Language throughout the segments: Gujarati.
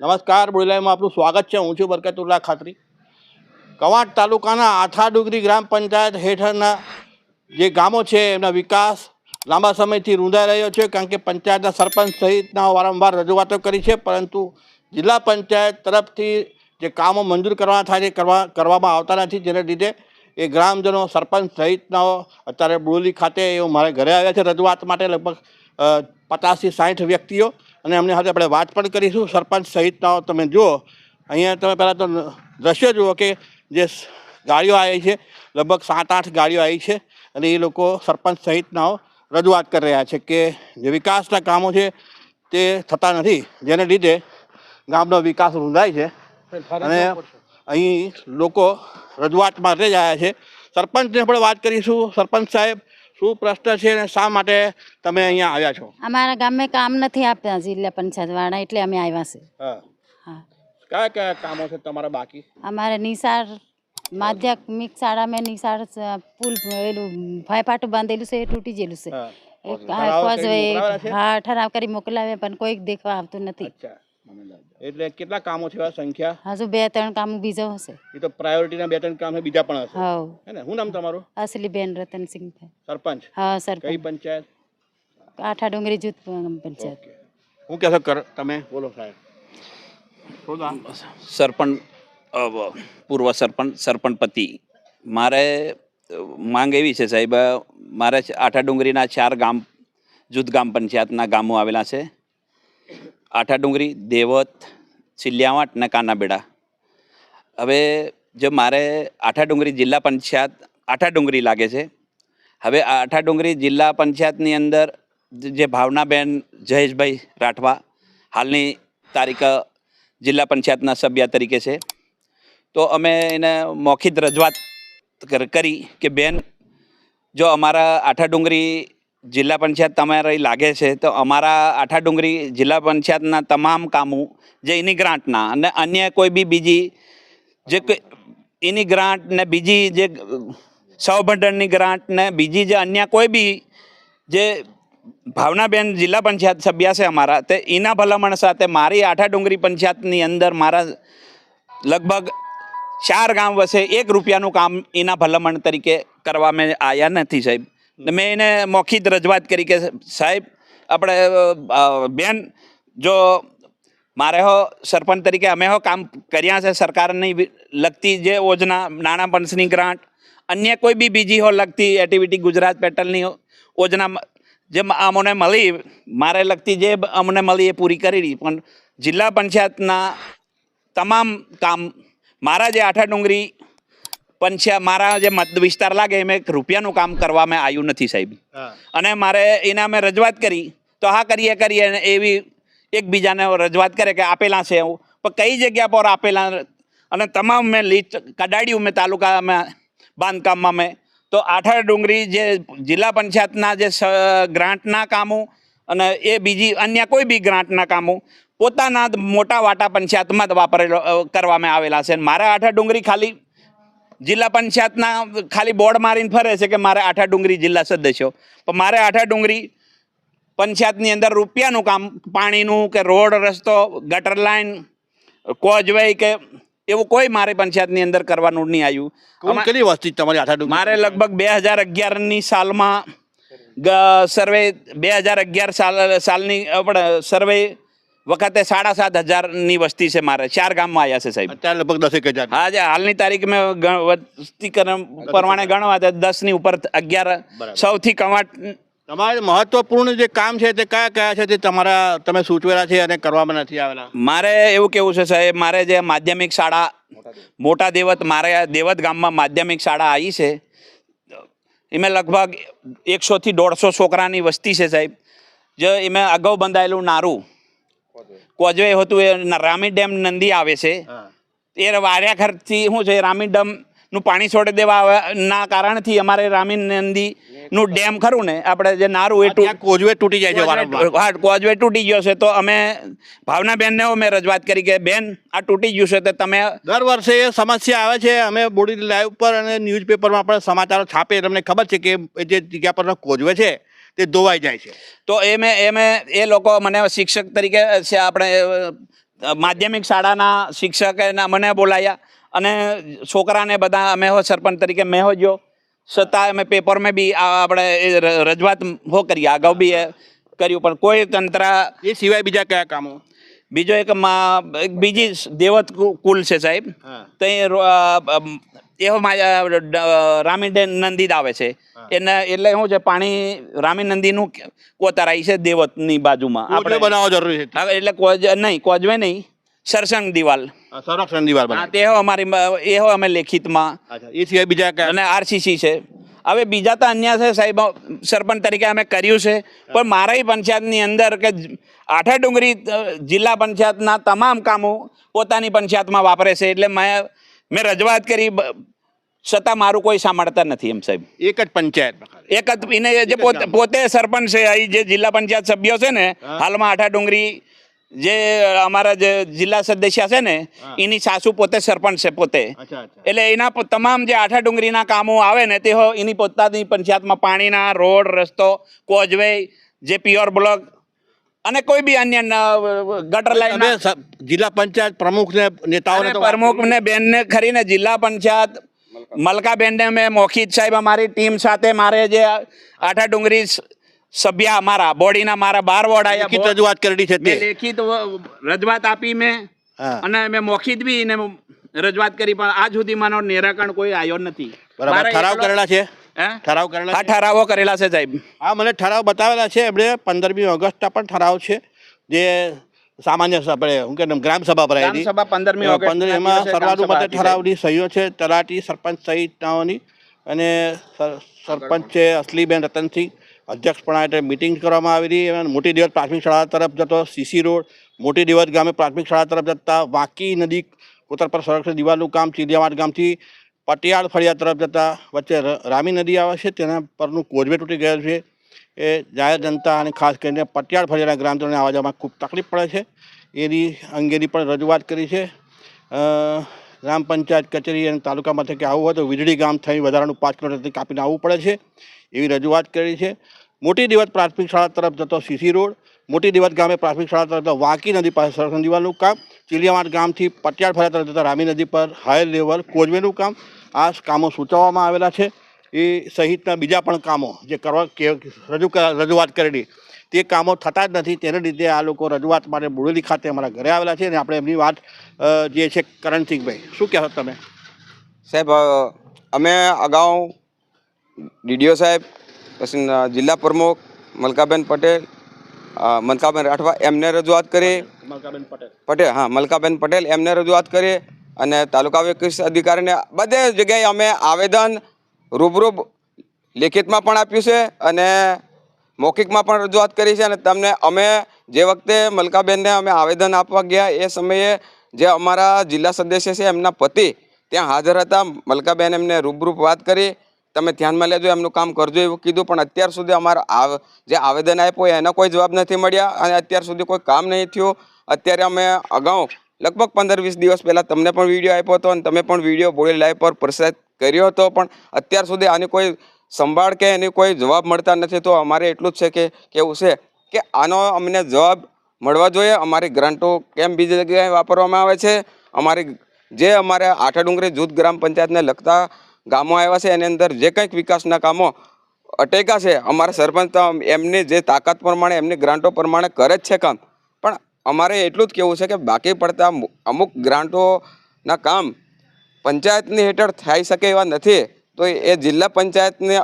નમસ્કાર બોલાઈમાં આપનું સ્વાગત છે. હું છું બરકતુલ્લા ખાતરી. કવાંટ તાલુકાના આથાડુગરી ગ્રામ પંચાયત હેઠળના જે ગામો છે, એમના વિકાસ લાંબા સમયથી રૂંધાઈ રહ્યો છે, કારણ કે પંચાયતના સરપંચ સહિતના વારંવાર રજૂઆતો કરી છે, પરંતુ જિલ્લા પંચાયત તરફથી જે કામો મંજૂર કરવાના થાય છે, કરવા, કરવામાં આવતા નથી. જેને લીધે એ ગ્રામજનો, સરપંચ સહિતનાઓ અત્યારે બોરલી ખાતે એઓ મારે ઘરે આવ્યા છે. રજૂઆત માટે લગભગ પચાસથી સાઠ વ્યક્તિઓ અને એમની સાથે આપણે વાત પણ કરીશું. સરપંચ સહિતનાઓ તમે જુઓ. અહીંયા તમે પહેલાં તો દ્રશ્ય જુઓ કે જે ગાડીઓ આવી છે, લગભગ સાત, આઠ ગાડીઓ આવી છે અને એ લોકો સરપંચ સહિતનાઓ રજૂઆત કરી રહ્યા છે કે જે વિકાસના કામો છે તે થતા નથી. જેને લીધે ગામનો વિકાસ રૂંધાય છે. અને અહીં લોકો રજૂઆત માટે જ આવ્યા છે. સરપંચને પણ વાત કરીશું. સરપંચ સાહેબ શું પ્રશ્ન છે અને શા માટે તમે અહીંયા આવ્યા છો? અમારા ગામે કામ નથી આપતા જિલ્લા પંચાયત વાળા એટલે અમે આવ્યા છે. હા. કયા કયા કામો છે તમારા બાકી? અમારે નિસાર માધ્યમિક શાળામાં નિસાર પુલ એલું ફાયફાટું બાંધેલું છે એ તૂટી ગયેલું છે. હા. ઠરાવ કરી મોકલાવે પણ કોઈ દેખવા આવતું નથી. અચ્છા. એટલે કેટલા કામો છે સંખ્યા? હજુ બે ત્રણ કામ બીજો હશે. એ તો પ્રાયોરિટીના બે ત્રણ કામ છે બીજા પણ હશે. હા હે ને? શું નામ તમારું? અસલી બેન રતનસિંહ સરપંચ? હા કઈ પંચાયત? આઠા ડુંગરી જૂથ પંચાયત. હું કહેશો કર તમે? બોલો સાહેબ. સરપંચ પૂર્વ સરપંચ સરપંચ પતિ મારે માંગ એવી છે સાહેબ મારે આઠા ડુંગરીના ચાર ગામ જૂથ ગામ પંચાયતના ગામો આવેલા છે. આઠા ડુંગરી, દેવત, ચિલ્યાવાટ ને કાનાબેડા હવે જો મારે આઠા ડુંગરી જિલ્લા પંચાયત આઠા ડુંગરી લાગે છે. હવે આઠા ડુંગરી જિલ્લા પંચાયતની અંદર જે ભાવનાબેન જયેશભાઈ રાઠવા હાલની તારીખ જિલ્લા પંચાયતના સભ્ય તરીકે છે. તો અમે એને મોખિત રજૂઆત કરી કે બેન, જો અમારા આઠા ડુંગરી જિલ્લા પંચાયત તમારે લાગે છે, તો અમારા આઠા ડુંગરી જિલ્લા પંચાયતના તમામ કામો જે એની ગ્રાન્ટના અને અન્ય કોઈ બી બીજી જે એની ગ્રાન્ટ ને બીજી જે સૌભંડળની ગ્રાન્ટ ને બીજી જે અન્ય કોઈ બી જે ભાવનાબેન જિલ્લા પંચાયત સભ્ય છે અમારા, તે એના ભલામણ સાથે મારી આઠા ડુંગરી પંચાયતની અંદર મારા લગભગ ચાર ગામ વસે એક રૂપિયાનું કામ એના ભલામણ તરીકે કરવા મેં આવ્યા નથી સાહેબ. મેં એને મૌખિક રજૂઆત કરી કે સાહેબ, આપણે બેન, જો મારે હો સરપંચ તરીકે અમે હો કામ કર્યા છે સરકારની લગતી જે યોજના, નાણાં પંચની ગ્રાન્ટ, અન્ય કોઈ બી બીજી હો લગતી એક્ટિવિટી ગુજરાત પેટલની યોજના જે અમને મળી, મારે લગતી જે અમને મળી એ પૂરી કરી પણ જિલ્લા પંચાયતના તમામ કામ, મારા જે આઠા ડુંગરી પંચાયત મારા જે મત વિસ્તાર લાગે એમાં એક રૂપિયાનું કામ કરવામાં આવ્યું નથી સાહેબ. અને મારે એના મેં રજૂઆત કરી તો હા કરીએ કરીએ એવી એકબીજાને રજૂઆત કરે કે આપેલા છે એવું. પણ કઈ જગ્યા પર આપેલા અને તમામ મેં લીસ્ટ કઢાડ્યું મેં તાલુકામાં બાંધકામમાં મેં. તો આઠા ડુંગરી જે જિલ્લા પંચાયતના જે ગ્રાન્ટના કામો અને એ બીજી અન્ય કોઈ બી ગ્રાન્ટના કામો પોતાના મોટા વાટા પંચાયતમાં જ વાપરેલો કરવામાં આવેલા છે. મારા આઠા ડુંગરી ખાલી જિલ્લા પંચાયતના ખાલી બોર્ડ મારીને ફરે છે કે મારે આઠા ડુંગરી જિલ્લા સદસ્યો. પણ મારે આઠા ડુંગરી પંચાયતની અંદર રૂપિયાનું કામ પાણીનું કે રોડ રસ્તો ગટર લાઈન કોઝવે કે એવું કોઈ મારે પંચાયતની અંદર કરવાનું નહીં આવ્યું. કેટલી વસ્તી તમારી આઠા મારે લગભગ બે હજાર અગિયારની સાલમાં સર્વે બે હજાર અગિયાર સાલ સાલની આપણે સર્વે વખતે સાડા સાત હજારની વસ્તી છે મારે. ચાર ગામમાં આવ્યા છે સાહેબ. અત્યારે લગભગ દસેક હજાર. હા જે હાલની તારીખ મેં ગ- વસ્તીકરણ પ્રમાણે ગણવા તો દસની ઉપર અગિયાર સૌથી કમાટ તમારે મહત્વપૂર્ણ જે કામ છે તે કયા કયા છે તે તમારા તમે સૂચવેલા છે અને કરવામાં નથી આવેલા? મારે એવું કેવું છે સાહેબ મારે જે માધ્યમિક શાળા મોટા દેવત મારે દેવત ગામમાં માધ્યમિક શાળા આવી છે. એમાં લગભગ એકસોથી દોઢસો છોકરાની વસ્તી છે સાહેબ. જે એમાં અગાઉ બંધાયેલું નારું. કોજવે હતું એ રામી ડેમ નંદી આવે છે. એ વાર્યા ખર્ચથી શું છે રામી ડેમનું પાણી છોડી દેવા ના કારણથી અમારે રામી નંદી નું ડેમ ખરું ને આપણે જે નારું એ કોજવે તૂટી જાય છે હા કોઝવે તૂટી ગયો છે તો અમે ભાવનાબેનને મેં રજૂઆત કરી કે બેન આ તૂટી ગયું છે તો તમે દર વર્ષે એ સમસ્યા આવે છે અમે બોડી લાઈવ પર અને ન્યૂઝપેપરમાં પણ સમાચારો છાપે તમને ખબર છે કે જે જગ્યા પરનો કોઝવે છે તે ધોવાઈ જાય છે. તો એમે એમે એ લોકો મને શિક્ષક તરીકે છે આપણે માધ્યમિક શાળાના શિક્ષકે મને બોલાયા અને છોકરાને બધા અમે હો સરપંચ તરીકે મેં હો જો છતાં અમે પેપરમાં બી આપણે એ રજૂઆત હો કરી અગાઉ બી એ કર્યું પણ કોઈ તંત્ર એ સિવાય બીજા કયા કામો? બીજો એક મા- એક બીજી દેવત કુલ છે સાહેબ. તો તે એવો રામી નંદી આવે છે. એને એટલે શું છે પાણી રામી નંદીનું કોતરાઈ છે દેવતની બાજુમાં. આપણે બનાવવા જરૂરી છે. એટલે કોજ નહીં કોજવે નહીં સરસંગ દિવાલ. સંરક્ષણ દિવાલ તે હો અમારી એ હો અમે લેખિતમાં. એ સિવાય બીજા અને આરસીસી છે. હવે બીજા તો અન્ય છે સાહેબ સરપંચ તરીકે અમે કર્યું છે. પણ મારા પંચાયતની અંદર કે આઠા ડુંગરી જિલ્લા પંચાયતના તમામ કામો પોતાની પંચાયતમાં વાપરે છે. એટલે મેં મેં રજૂઆત કરી છતાં મારું કોઈ સાંભળતા નથી એમ સાહેબ. એક જ પંચાયત એક જ એને જે પોતે સરપંચ છે અહીં જે જિલ્લા પંચાયત સભ્યો છે ને હાલમાં આઠા ડુંગરી જે અમારા જે જિલ્લા સદસ્ય છે ને એની સાસુ પોતે સરપંચ છે પોતે. એટલે એના તમામ જે આઠા ડુંગરીના કામો આવે ને તે એની પોતાની પંચાયતમાં પાણીના રોડ રસ્તો કોઝવે જે પ્યોર બ્લોક અને કોઈ બી અન્ય ગટર લાઈન જિલ્લા પંચાયત પ્રમુખ ને નેતાઓને તો વાત પ્રમુખ ને બેન ને ખરીને જિલ્લા પંચાયત મલકાબેન ને મેં મોખીત સાહેબ અમારી ટીમ સાથે મારે જે આઠા ડુંગરી સભ્ય અમારા બોડીના મારા બાર વોર્ડ લેખિત આયા રજૂઆત કરેલી છે તે. લેખિત રજૂઆત આપી મેં અને મેં મોખીત બી રજૂઆત કરી પણ આજ સુધી માનો નિરાકરણ કોઈ આવ્યો નથી. બરાબર ઠરાવ કરેલા છે? ઠરાવ કરેલા આ ઠરાવો કરેલા છે સાહેબ. હા મને ઠરાવ બતાવેલા છે. એમણે પંદરમી ઓગસ્ટના પણ ઠરાવ છે. જે સામાન્ય આપણે શું કે ગ્રામ સભા ભરાયેલી ગ્રામસભા 15મી ઓગસ્ટના પંદર એમાં સર્વાનુમતે ઠરાવની સહીઓ છે. તલાટી સરપંચ સહિતનાઓની અને સરપંચ છે અસલીબેન રતનસિંહ. અધ્યક્ષપણા એટલે મિટિંગ કરવામાં આવી હતી અને મોટી દિવસ પ્રાથમિક શાળા તરફ જતો સીસી રોડ. મોટી દિવસ ગામે પ્રાથમિક શાળા તરફ જતા વાંકી નદી કોતર પર સંરક્ષણ દિવાલનું કામ ચીડિયાવાડ ગામથી પટિયાળ ફળિયા તરફ જતા વચ્ચે રામી નદી આવે છે, તેના પરનું કોઝવે તૂટી ગયેલ છે. એ જાહેર જનતા અને ખાસ કરીને પટિયાળ ફળિયાના ગ્રામજનોને આવવા જવામાં ખૂબ તકલીફ પડે છે. એની અંગેની પણ રજૂઆત કરી છે. ગ્રામ પંચાયત કચેરી અને તાલુકા મથકે આવવું હોય તો વીજળી ગામ થઈ વધારાનું પાંચ કિલોમીટર કાપીને આવવું પડે છે. એવી રજૂઆત કરી છે. મોટી દિવસ પ્રાથમિક શાળા તરફ જતો સીસી રોડ, મોટી દિવસ ગામે પ્રાથમિક શાળા તરફ વાંકી નદી પાસે સંરક્ષણ દિવાલનું કામ ચીલિયાવાડ ગામથી પટિયાળ ફળિયા તરફ જતા રામી નદી પર હાઈ લેવલ કોઝવેનું કામ આ કામો સૂચવવામાં આવેલા છે. એ સહિતના બીજા પણ કામો જે કરવા રજૂ રજૂઆત કરેલી તે કામો થતા જ નથી. તેને લીધે આ લોકો રજૂઆત માટે બોડેલી ખાતે અમારા ઘરે આવેલા છે અને આપણે એમની વાત જે છે કરણસિંહભાઈ શું કહેશો તમે? સાહેબ અમે અગાઉ ડીડીઓ સાહેબ પછી જિલ્લા પ્રમુખ મલકાબેન પટેલ મલકાબેન રાઠવા એમને રજૂઆત કરી. મલકાબેન પટેલ. પટેલ હા મલકાબેન પટેલ એમને રજૂઆત કરી. અને તાલુકા વિકાસ અધિકારીને બધે જગ્યાએ અમે આવેદન રૂબરૂબ લેખિતમાં પણ આપ્યું છે અને મૌખિકમાં પણ રજૂઆત કરી છે અને તમને અમે જે વખતે મલકાબેનને અમે આવેદન આપવા ગયા એ સમયે જે અમારા જિલ્લા સદસ્ય છે એમના પતિ ત્યાં હાજર હતા. મલકાબેન એમને રૂબરૂપ વાત કરી. તમે ધ્યાનમાં લેજો, એમનું કામ કરજો એવું કીધું, પણ અત્યાર સુધી અમારા જે આવેદન આપ્યું એનો કોઈ જવાબ નથી મળ્યા અને અત્યાર સુધી કોઈ કામ નહીં થયું. અત્યારે અમે અગાઉ લગભગ પંદર વીસ દિવસ પહેલાં તમને પણ વીડિયો આપ્યો હતો અને તમે પણ વીડિયો બોડી લાઈવ પર પ્રસારિત કર્યો હતો. પણ અત્યાર સુધી આની કોઈ સંભાળ કે એની કોઈ જવાબ મળતા નથી. તો અમારે એટલું જ છે કે કેવું છે કે આનો અમને જવાબ મળવા જોઈએ. અમારી ગ્રાન્ટો કેમ બીજી જગ્યાએ વાપરવામાં આવે છે? અમારી જે અમારે આઠા ડુંગરી જૂથ ગ્રામ પંચાયતને લગતા ગામો આવ્યા છે, એની અંદર જે કંઈક વિકાસના કામો અટેકા છે, અમારા સરપંચ એમની જે તાકાત પ્રમાણે, એમની ગ્રાન્ટો પ્રમાણે કરે જ છે કામ. અમારે એટલું જ કહેવું છે કે બાકી પડતા અમુક ગ્રાન્ટોના કામ પંચાયતની હેઠળ થઈ શકે એવા નથી. તો એ જિલ્લા પંચાયતની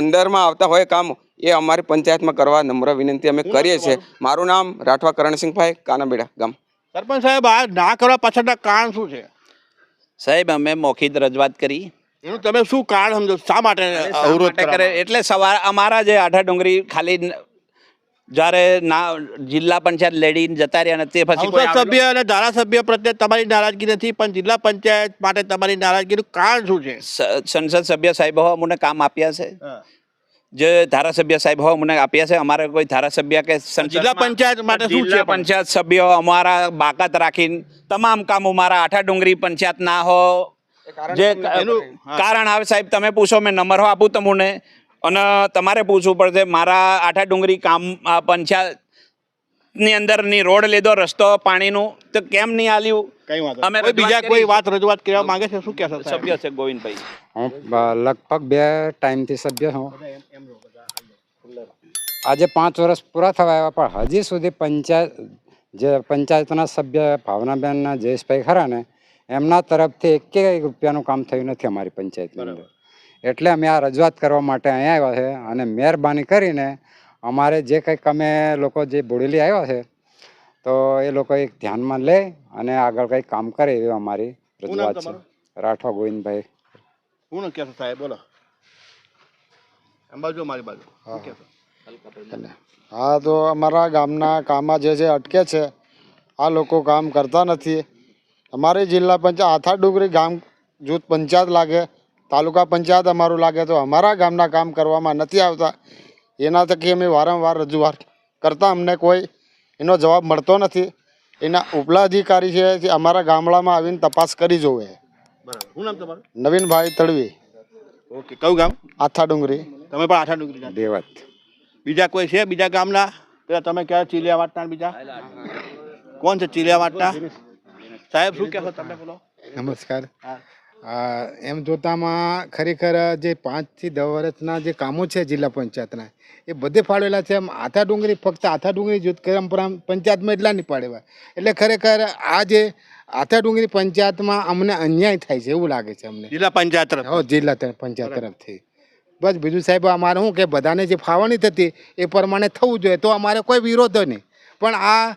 અંદરમાં આવતા હોય કામ એ અમારી પંચાયતમાં કરવા નમ્ર વિનંતી અમે કરીએ છીએ. મારું નામ રાઠવા કરણસિંહભાઈ કાનાબેડા ગામ. સરપંચ સાહેબ આ ના કરવા પાછળના કારણ શું છે? સાહેબ અમે મૌખિક રજૂઆત કરી. એનું તમે શું કારણ સમજો? શા માટે અવરોધ કરે? એટલે સવાર અમારા જે આઠા ડુંગરી ખાલી જ્યારે ના જિલ્લા પંચાયત લેડી જતા રહ્યા ને તે પછી સંસદ સભ્ય અને ધારાસભ્ય પ્રત્યે તમારી નારાજગી નથી પણ જિલ્લા પંચાયત માટે તમારી નારાજગીનું કારણ શું છે? સંસદ સભ્ય સાહેબ અમને કામ આપ્યા છે. જે ધારાસભ્ય સાહેબ હોય મને આપ્યા છે અમારે કોઈ ધારાસભ્ય કે જિલ્લા પંચાયત માટે શું છે પંચાયત સભ્યો અમારા બાકાત રાખીને તમામ કામો મારા આઠા ડુંગરી પંચાયત ના હો. જે કારણ આવે સાહેબ તમે પૂછો મેં નંબર આપું તમને. અને તમારે પૂછવું પડશે મારા આઠા ડુંગરી કામ આ પંચાયત પંચાયતની અંદરની રોડ લીધો રસ્તો પાણીનું તો કેમ નહીં આલ્યું? કઈ વાંધો અમે બીજા કોઈ વાત રજૂઆત કરવા માંગે છે? શું કહેશો? સભ્ય છે ગોવિંદભાઈ. હું લગભગ બે ટાઈમથી સભ્ય છું. આજે પાંચ વર્ષ પૂરા થવા આવ્યા પણ હજી સુધી પંચાયત જે પંચાયતના સભ્ય ભાવનાબેન જયેશભાઈ ખરા ને એમના તરફથી એક રૂપિયાનું કામ થયું નથી અમારી પંચાયતની અંદર. એટલે અમે આ રજૂઆત કરવા માટે અહીંયા આવ્યા છે અને મહેરબાની કરીને અમારે જે કંઈક અમે લોકો જે બોડેલી આવ્યા છે તો એ લોકો એક ધ્યાનમાં લે અને આગળ કંઈક કામ કરે એવી અમારી રજૂઆત છે? રાઠવા ગોવિંદભાઈ. હું ન સાહેબ બોલો. બાજુ મારી બાજુ. હા તો અમારા ગામના કામમાં જે છે અટકે છે આ લોકો કામ કરતા નથી. અમારી જિલ્લા પંચાયત આથા ડુંગરી ગામ જૂથ પંચાયત લાગે. તાલુકા પંચાયત અમારું લાગે તો અમારા ગામના કામ કરવામાં નથી આવતા. એના થકી અમે વારંવાર રજૂઆત કરતાં અમને કોઈ એનો જવાબ મળતો નથી. એના ઉપલા અધિકારી છે જે અમારા ગામડામાં આવીને તપાસ કરી જોવે. બરાબર. શું નામ તમારું? નવીનભાઈ તળવી ઓકે કયું ગામ? આથા ડુંગરી તમે પણ આથા ડુંગરી દેવત. બીજા કોઈ છે બીજા ગામના? પેલા તમે ક્યારે ચીલિયા વાટના બીજા? કોણ છે ચીલિયા વાટના? સાહેબ શું કહેશો તમે બોલો? નમસ્કાર. હા. એમ જોતામાં ખરેખર જે પાંચથી દસ વર્ષના જે કામો છે જિલ્લા પંચાયતના એ બધે ફાળવેલા છે. એમ આથા ડુંગરી ફક્ત આથા ડુંગરી જૂથ પરંપરા પંચાયતમાં એટલા નહીં પાડેવા એટલે ખરેખર આ જે આથા ડુંગરી પંચાયતમાં અમને અન્યાય થાય છે એવું લાગે છે અમને. જિલ્લા પંચાયત તરફ હો જિલ્લા પંચાયત તરફથી. બસ બીજું સાહેબ અમારે શું કે બધાને જે ફાવણી થતી એ પ્રમાણે થવું જોઈએ. તો અમારે કોઈ વિરોધ નહીં. પણ આ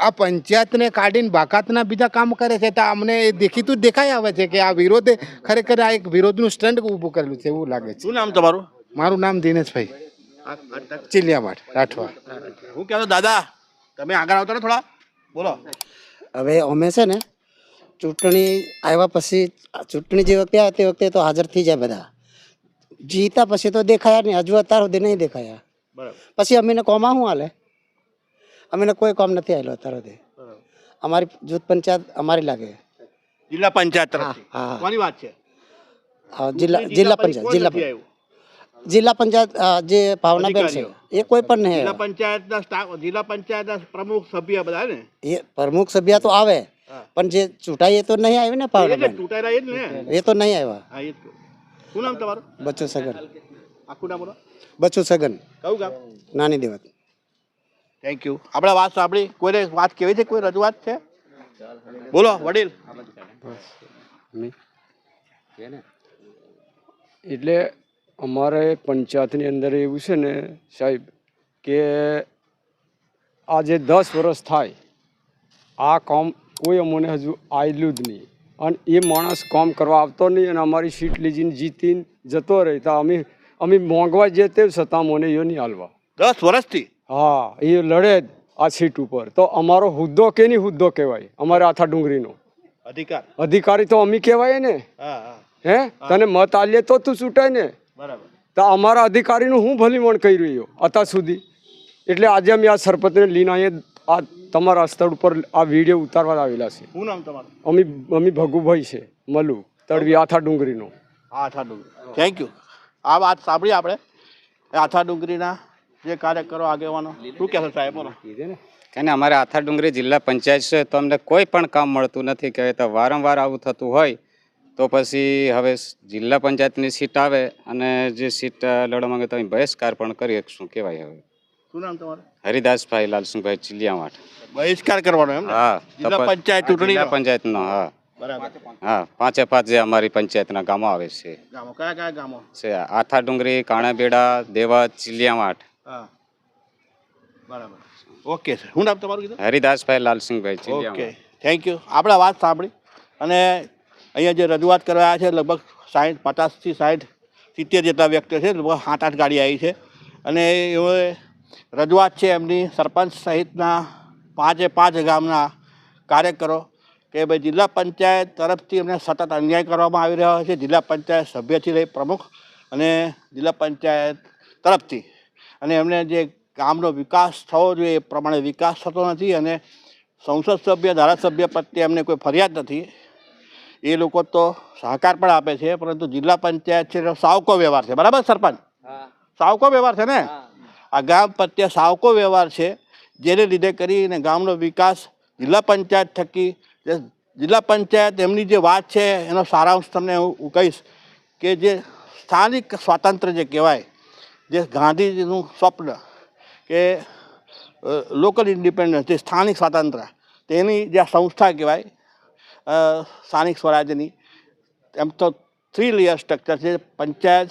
આ પંચાયતને કાઢીને બાકાતના બીજા કામ કરે છે તો અમને એ દેખીતું જ દેખાઈ આવે છે કે આ વિરોધે ખરેખર આ એક વિરોધનું સ્ટન્ટ ઊભું કરેલું છે એવું લાગે છે. શું નામ તમારું? મારું નામ દિનેશભાઈ. ચિલિયાવાડ રાઠવા. હું કહેતો દાદા તમે આગળ આવતા ને થોડા. બોલો. હવે અમે છે ને ચૂંટણી આવ્યા પછી ચૂંટણી જે વખતે આવે તે વખતે તો હાજર થઈ જાય બધા. જીતા પછી તો દેખાયા નહીં હજુ અત્યાર સુધી નહીં દેખાયા. બરાબર. પછી અમીને કોમાં શું હાલે? અમીને કોઈ કામ નથી આવેલો અત્યાર સુધી. અમારી જૂથ પંચાયત અમારી લાગે. જિલ્લા પંચાયત તરફથી? હા. કોની વાત છે? જિલ્લા જિલ્લા પંચાયત જિલ્લા પંચાયત. જિલ્લા પંચાયત જે ભાવનાબેન છે એ કોઈ પણ નહીં જિલ્લા. પંચાયતના સ્ટાફ જિલ્લા પંચાયતના પ્રમુખ સભ્ય બધા ને? એ પ્રમુખ સભ્ય તો આવે પણ જે ચૂંટાઈ એ તો નહીં આવી ને ભાવનાબેન ચૂંટાયેલા એ જ ને? એ તો નહીં આવ્યા. હા એ. શું નામ તમારું? બચ્ચુ સગન. આખું નામ બોલો. બચ્ચુ સગન. કયું ગામ? નાની દેવત. થેન્ક યુ આપણે વાત સાંભળી. કોઈને વાત કેવી છે? કોઈ રજૂઆત છે? બોલો વડીલ. એટલે અમારે પંચાયતની અંદર એવું છે ને સાહેબ કે આજે દસ વર્ષ થાય. આ કામ કોઈ અમને હજુ આવેલું જ નહીં. અને એ માણસ કામ કરવા આવતો નહીં અને અમારી સીટ લીજીને જીતીને જતો રહેતા અમે અમે મોંઘવા જે તે છતાં મને એ નહીં હાલવા. દસ વર્ષથી? હા એ લડે જ આ સીટ ઉપર. તો અમારો હુદ્દો કે નહીં હુદ્દો કહેવાય? અમારે આથા ડુંગરીનો અધિકાર. અધિકારી તો અમે કહેવાય ને. હા તને મત આલીએ તો તું ચૂંટાય ને. બરાબર. તો અમારા અધિકારીનું હું ભલીમણ કરી રહ્યો અત્યાર સુધી? એટલે આજે અમે આ સરપંચને લઈને અહીંયા આ તમારા સ્થળ ઉપર આ વીડિયો ઉતારવા આવેલા છે. શું નામ તમારું? અમી અમી ભગુભાઈ છે મલુ તળવી આથા ડુંગરીનો આથા ડુંગરી થેન્ક યુ આ વાત સાંભળી આપણે. આથા ડુંગરીના જે કાર્ય કરો આગેવાનો. શું કહેશો સાહેબ બોલો. કારણ અમારે આથા ડુંગરી જિલ્લા પંચાયત છે તો અમને કોઈ પણ કામ મળતું નથી કે તો વારંવાર આવું થતું હોય તો પછી હવે જિલ્લા પંચાયતની સીટ આવે અને જે સીટ લડવા માંગે તો બહિષ્કાર પણ કરી શું કહેવાય હવે. શું નામ તમારું? હરિદાસભાઈ લાલસિંહભાઈ ચિલિયાવાટ બહિષ્કાર કરવાનો એમ હા જિલ્લા પંચાયત ચૂંટણી જિલ્લા પંચાયતનો હા. બરાબર. હા પાંચે પાંચ જે અમારી પંચાયતના ગામો આવે છે. ગામો કયા કયા ગામો? છે આથા ડુંગરી કાણાબેડા દેવા ચિલિયાવાટ હા. બરાબર. Okay sir. શું નામ તમારું કીધું? Haridasbhai Lalsinhbhai okay thank you. આપણે વાત સાંભળી. અને અહીંયા જે રજૂઆત કરવા આવ્યા છે લગભગ સાઠ પચાસથી સાઠ સિત્તેર જેટલા વ્યક્તિઓ છે લગભગ સાત આઠ ગાડી આવી છે. અને એ રજૂઆત છે એમની સરપંચ સહિતના પાંચે પાંચ ગામના કાર્યકરો કે ભાઈ જિલ્લા પંચાયત તરફથી એમને સતત અન્યાય કરવામાં આવી રહ્યો છે. જિલ્લા પંચાયત સભ્યથી લઈ પ્રમુખ અને જિલ્લા પંચાયત તરફથી અને એમને જે ગામનો વિકાસ થવો જોઈએ એ પ્રમાણે વિકાસ થતો નથી અને સંસદ સભ્ય ધારાસભ્ય પ્રત્યે એમને કોઈ ફરિયાદ નથી. એ લોકો તો સહકાર પણ આપે છે પરંતુ જિલ્લા પંચાયત છે સાવકો વ્યવહાર છે. બરાબર સરપંચ? સાવકો વ્યવહાર છે ને? આ ગામ પ્રત્યે સાવકો વ્યવહાર છે જેને લીધે કરીને ગામનો વિકાસ જિલ્લા પંચાયત થકી જિલ્લા પંચાયત એમની જે વાત છે એનો સારાંશ તમને હું હું કહીશ કે જે સ્થાનિક સ્વાતંત્ર્ય જે કહેવાય જે ગાંધીજીનું સ્વપ્ન કે લોકલ ઇન્ડિપેન્ડન્સ જે સ્થાનિક સ્વાતંત્ર્ય, તેની જે સંસ્થા કહેવાય સ્થાનિક સ્વરાજ્યની, એમ તો થ્રી લેયર સ્ટ્રક્ચર છે, પંચાયત,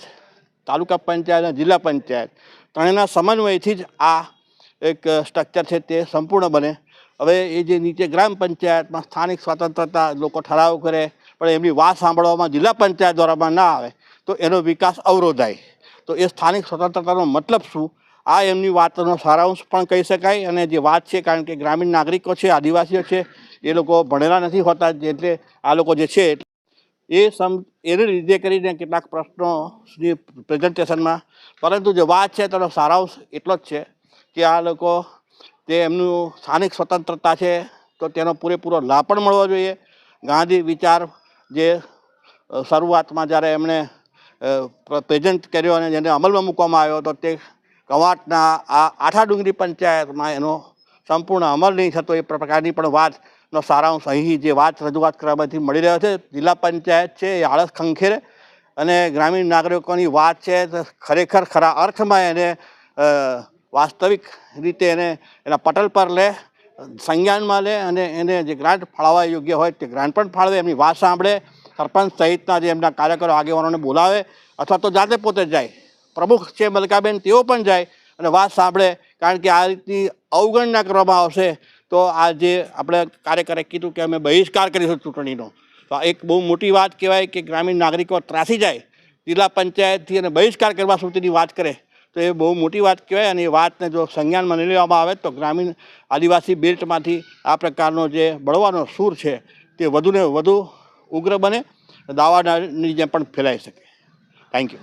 તાલુકા પંચાયત અને જિલ્લા પંચાયત. ત્રણેયના સમન્વયથી જ આ એક સ્ટ્રક્ચર છે તે સંપૂર્ણ બને. હવે એ જે નીચે ગ્રામ પંચાયતમાં સ્થાનિક સ્વતંત્રતા લોકો ઠરાવ કરે, પણ એમની વાત સાંભળવામાં જિલ્લા પંચાયત દ્વારામાં ના આવે, તો એનો વિકાસ અવરોધાય. તો એ સ્થાનિક સ્વતંત્રતાનો મતલબ શું? આ એમની વાતનો સારાંશ પણ કહી શકાય અને જે વાત છે, કારણ કે ગ્રામીણ નાગરિકો છે, આદિવાસીઓ છે, એ લોકો ભણેલા નથી હોતા, એટલે આ લોકો જે છે, એ સમ, એને લીધે કરીને કેટલાક પ્રશ્નો જે પ્રેઝન્ટેશનમાં. પરંતુ જે વાત છે, તેનો સારાંશ એટલો જ છે કે આ લોકો, તે એમનું સ્થાનિક સ્વતંત્રતા છે, તો તેનો પૂરેપૂરો લાભ પણ મળવો જોઈએ. ગાંધી વિચાર જે શરૂઆતમાં જ્યારે એમણે પ્રેઝન્ટ કર્યો અને જેને અમલમાં મૂકવામાં આવ્યો તો તે કવાંટના આ આઠા ડુંગરી પંચાયતમાં એનો સંપૂર્ણ અમલ નહીં થતો એ પ્રકારની પણ વાતનો સારાંશ અહીં જે વાત રજૂઆત કરવામાંથી મળી રહ્યો છે. જિલ્લા પંચાયત છે એ આળસ ખંખેરે અને ગ્રામીણ નાગરિકોની વાત છે ખરેખર ખરા અર્થમાં એને વાસ્તવિક રીતે એને, એના પટલ પર લે, સંજ્ઞાનમાં લે અને એને જે ગ્રાન્ટ ફાળવવા યોગ્ય હોય તે ગ્રાન્ટ પણ ફાળવે. એમની વાત સાંભળે સરપંચ સહિતના જે એમના કાર્યકરો, આગેવાનોને બોલાવે અથવા તો જાતે પોતે જાય. પ્રમુખ છે મલકાબેન તેઓ પણ જાય અને વાત સાંભળે. કારણ કે આ રીતની અવગણના કરવામાં આવશે તો આ જે આપણે કાર્યકરે કીધું કે અમે બહિષ્કાર કરીશું ચૂંટણીનો. તો આ એક બહુ મોટી વાત કહેવાય કે ગ્રામીણ નાગરિકો ત્રાસી જાય, જિલ્લા પંચાયતથી અને બહિષ્કાર કરવા સુધીની વાત કરે. તો એ બહુ મોટી વાત કહેવાય અને એ વાતને જો સંજ્ઞાનમાં નહીં લેવામાં આવે તો ગ્રામીણ આદિવાસી બેલ્ટમાંથી આ પ્રકારનો જે બળવાનો સૂર છે તે વધુને વધુ ઉગ્ર બને દાવાની જેમ પણ ફેલાઈ શકે. Thank you